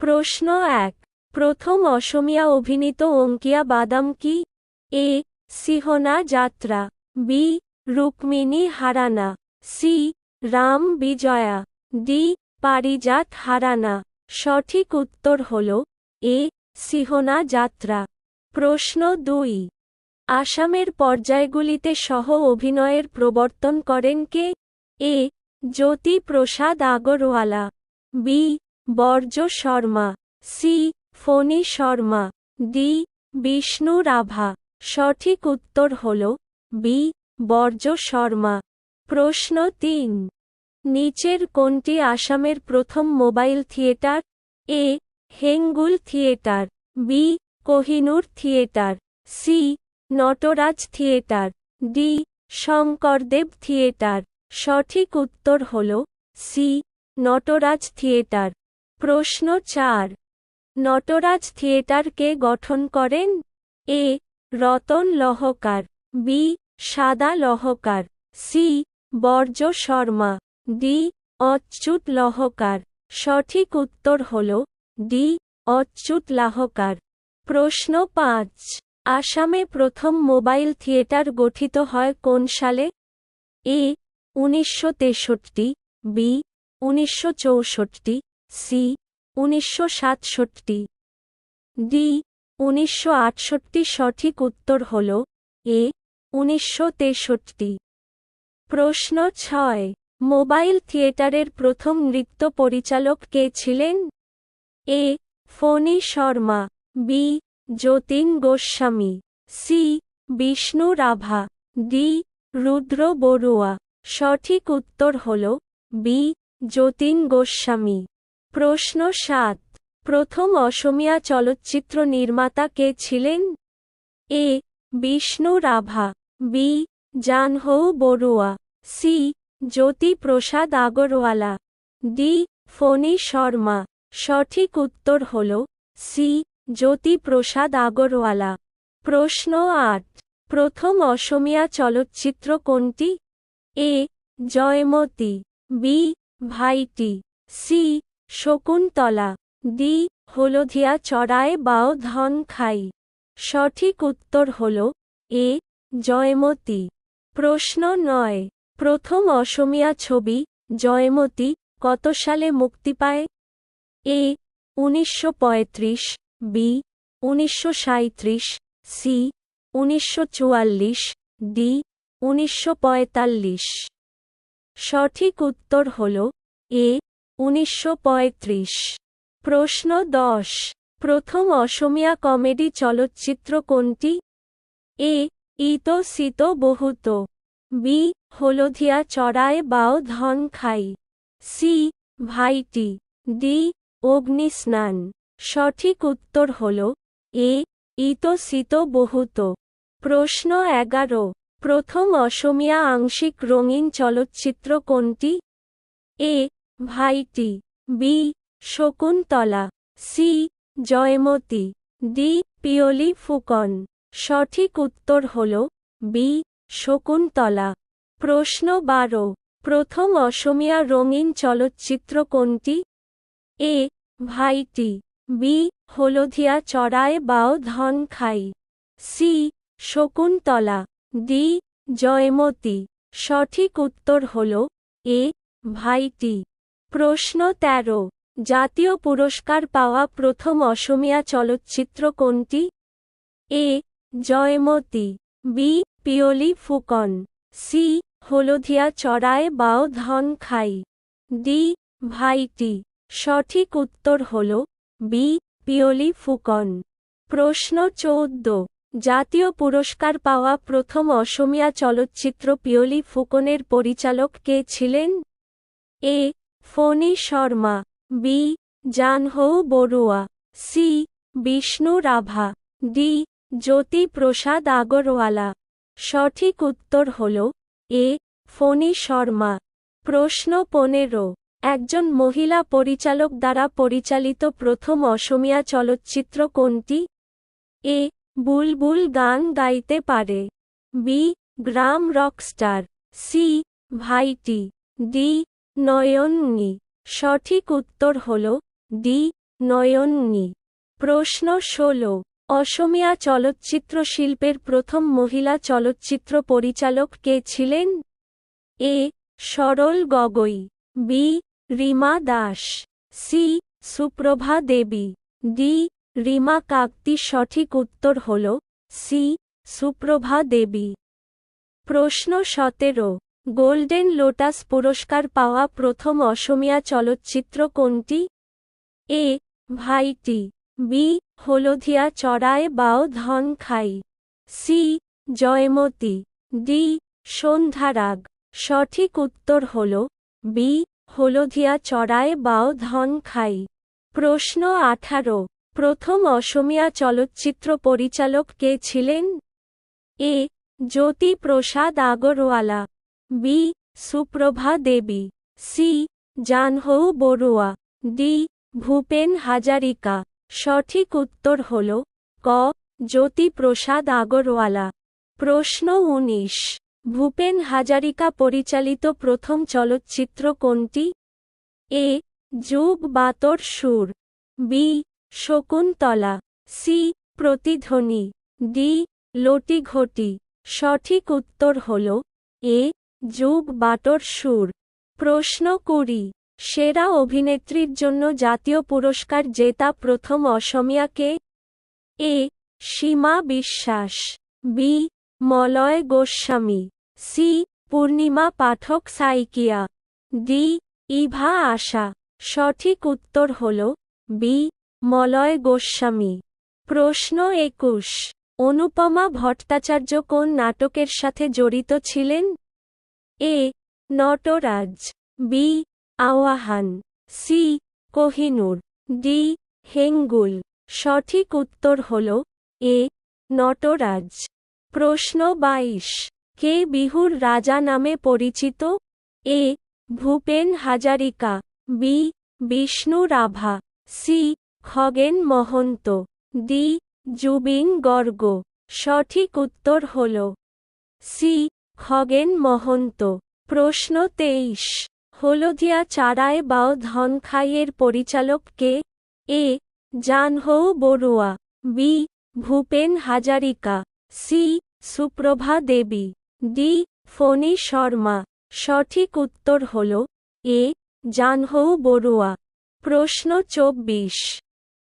প্রশ্ন এক। প্রথম অসমিয়া অভিনীত অঙ্কিয়া বাদাম কি? এ. সিহনা যাত্রা। B. Rukmini Harana. C. Ram Vijaya. D. Parijat Harana. সঠিক উত্তর হল এ. সিহনা যাত্রা। প্রশ্ন দুই। আসামের পর্যায়গুলিতে সহ অভিনয়ের প্রবর্তন করেন কে? A. Jyoti Prasad Agarwala. B. Braja Sharma, C, Phani Sharma, D, Bishnu Rabha. সঠিক উত্তর হল বি, বর্জ শর্মা। প্রশ্ন তিন। নিচের কোনটি আসামের প্রথম mobile theatre? A, Hengul theatre, B, Kohinoor theatre, C, Natraj theatre, D, Sankardev theatre. সঠিক উত্তর হল সি, নটরাজ থিয়েটার। প্রশ্ন চার। নটরাজ থিয়েটারকে গঠন করেন এ. Ratan Lahkar, B. Sada Lahkar, C. Braja Sharma, D. Achyut Lahkar. সঠিক উত্তর হল ডি. অচ্যুত লাহকার। প্রশ্ন পাঁচ। আসামে প্রথম মোবাইল থিয়েটার গঠিত হয় কোন সালে? এ. উনিশশো তেষট্টি, বি. উনিশশো চৌষট্টি সি, উনিশশো সাতষট্টি। ডি, উনিশশো আটষট্টি সঠিক উত্তর হল এ, উনিশশো তেষট্টি। প্রশ্ন ছয়, মোবাইল থিয়েটারের প্রথম নৃত্য পরিচালক কে ছিলেন? A, Phani Sharma, B, Jatin Goswami, C, Bishnu Rabha, D, Rudra Barua. সঠিক উত্তর হল বি, যতীন গোস্বামী। প্রশ্ন সাত। প্রথম অসমিয়া চলচ্চিত্র নির্মাতা কে ছিলেন? A. Bishnu Rabha, B. Jahnu Barua, C. Jyoti Prasad Agarwala, D. Phani Sharma. সঠিক উত্তর হল সি. জ্যোতি প্রসাদ আগরওয়ালা। প্রশ্ন আট। প্রথম অসমিয়া চলচ্চিত্র কোনটি? A. Joymoti, B. Bhaiti, C. Shakuntala. D Halodhia Choraye Bao Dhan খাই। সঠিক উত্তর হল এ, জয়মতী। প্রশ্ন নয়, প্রথম অসমিয়া ছবি, জয়মতী, কত সালে মুক্তি পায়? এ, উনিশশো পঁয়ত্রিশ, বি, উনিশশো সি, উনিশশো চুয়াল্লিশ, ডি, উনিশশো পঁয়তাল্লিশ। সঠিক উত্তর হল এ উনিশশো পঁয়ত্রিশ। প্রশ্ন দশ। প্রথম অসমিয়া কমেডি চলচ্চিত্র কোনটি? এ ইত সিত বহুত। বি, হলধিয়া চড়ায় বাও ধন খাই। সি, ভাইটি। ডি, অগ্নিস্নান। সঠিক উত্তর হল এ ইত সিত বহুত। প্রশ্ন এগারো। প্রথম অসমিয়া আংশিক রঙিন চলচ্চিত্র কোনটি? A Bhaiti, B, Shakuntala, C, Joymoti, D, Piyoli Phukan. সঠিক উত্তর হল বি, শকুন্তলা। প্রশ্ন বারো, প্রথম অসমিয়া রঙিন চলচ্চিত্র কোনটি? A, Bhaiti, B হলধিয়া Choraye wow Dhan Khai. C, Shakuntala. D, Joymoti. সঠিক উত্তর হল এ, ভাইটি। প্রশ্ন তেরো। জাতীয় পুরস্কার পাওয়া প্রথম অসমিয়া চলচ্চিত্র কোনটি? A. Joymoti, B. Piyoli Phukan, C. Halodhia Choraye Bao Dhan খাই, ডি. ভাইটি। সঠিক উত্তর হল বি. পিয়লি ফুকন। প্রশ্ন চৌদ্দ। জাতীয় পুরস্কার পাওয়া প্রথম অসমিয়া চলচ্চিত্র পিয়লি ফুকনের পরিচালক কে ছিলেন? A. Phani Sharma, B, Jahnu Barua, C, Bishnu Rabha, D, Jyoti Prasad Agarwala. সঠিক উত্তর হল এ, ফণী শর্মা। প্রশ্ন পনেরো। একজন মহিলা পরিচালক দ্বারা পরিচালিত প্রথম অসমিয়া চলচ্চিত্র কোনটি? এ, বুলবুল গান গাইতে পারে। বি, গ্রাম রকস্টার। সি, ভাইটি। ডি নয়ননি সঠিক উত্তর হল ডি নয়ননী প্রশ্ন ষোলো। অসমিয়া চলচ্চিত্র শিল্পের প্রথম মহিলা চলচ্চিত্র পরিচালক কে ছিলেন? A, Saral Gogoi. B, Rima Das. C, Suprabha Devi. D, Rima Kakati. সঠিক উত্তর হল সি, সুপ্রভা দেবী। প্রশ্ন সতেরো। গোল্ডেন লোটাস পুরস্কার পাওয়া প্রথম অসমিয়া চলচ্চিত্র কোনটি? A, Bhaiti, B, হলধিয়া Choraye wow Dhan Khai C, Joymoti, D, সন্ধ্যারাগ। সঠিক উত্তর হল বি, হলধিয়া চড়ায় বাও ধন খাই প্রশ্ন আঠারো, প্রথম অসমিয়া চলচ্চিত্র পরিচালক কে ছিলেন? A Jyoti Prasad Agarwala. B Suprabha Devi C Jahnu Barua D Bhupen Hazarika সঠিক উত্তর হল ক. জ্যোতি প্রসাদ আগরওয়ালা প্রশ্ন উনিশ। ভূপেন হাজারিকা পরিচালিত প্রথম চলচ্চিত্র কোনটি? A. Jug Batar Sur B Shakuntala C Pratidhwani D Loti Ghoti সঠিক উত্তর হল এ. যুগ বাটর সুর। প্রশ্ন কুড়ি। সেরা অভিনেত্রীর জন্য জাতীয় পুরস্কার জেতা প্রথম অসমিয়াকে A. Seema Biswas. B. Malay Goswami. C. Purnima Pathak Saikia. D. Iva Asha. সঠিক উত্তর হল বি. মলয় গোস্বামী। প্রশ্ন একুশ। অনুপমা ভট্টাচার্য কোন নাটকের সাথে জড়িত ছিলেন? A, Natraj, B, Awahan, C, Kohinoor, D, Hengul. সঠিক উত্তর হল এ, নটরাজ। প্রশ্ন বাইশ, কে বিহুর রাজা নামে পরিচিত? A, Bhupen Hazarika, B, Bishnu Rabha, C, Khagen Mahanta, D, Zubeen Garg. সঠিক উত্তর হল সি খগেন মহন্ত। প্রশ্ন তেইশ। হলদিয়া চারায় বাও ধনখাইয়ের পরিচালক কে? A. Jahnu Barua. B. Bhupen Hazarika. C. Suprabha Devi. D. Phani Sharma. সঠিক উত্তর হল এ. জানহৌ বড়ুয়া। প্রশ্ন চব্বিশ।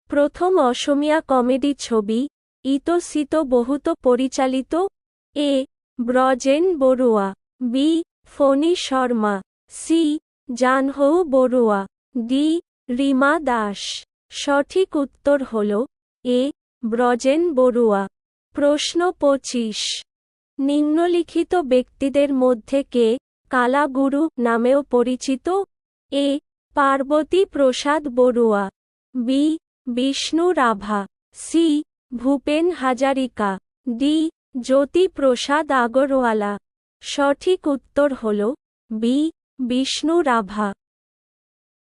প্রথম অসমিয়া কমেডি ছবি ইতসিত বহুত পরিচালিত A. Brajen Barua, B, Phani Sharma, C, Jahnu Barua, D, Rima Das. সঠিক উত্তর হল এ, ব্রজেন বড়ুয়া। প্রশ্ন পঁচিশ। নিম্নলিখিত ব্যক্তিদের মধ্যে কে কালাগুরু নামেও পরিচিত? A, Parbati Prasad Barua. B, Bishnu Rabha. C, Bhupen Hazarika. D Jyoti Prasad Agarwala. সঠিক উত্তর হল বি বিষ্ণু রাভা।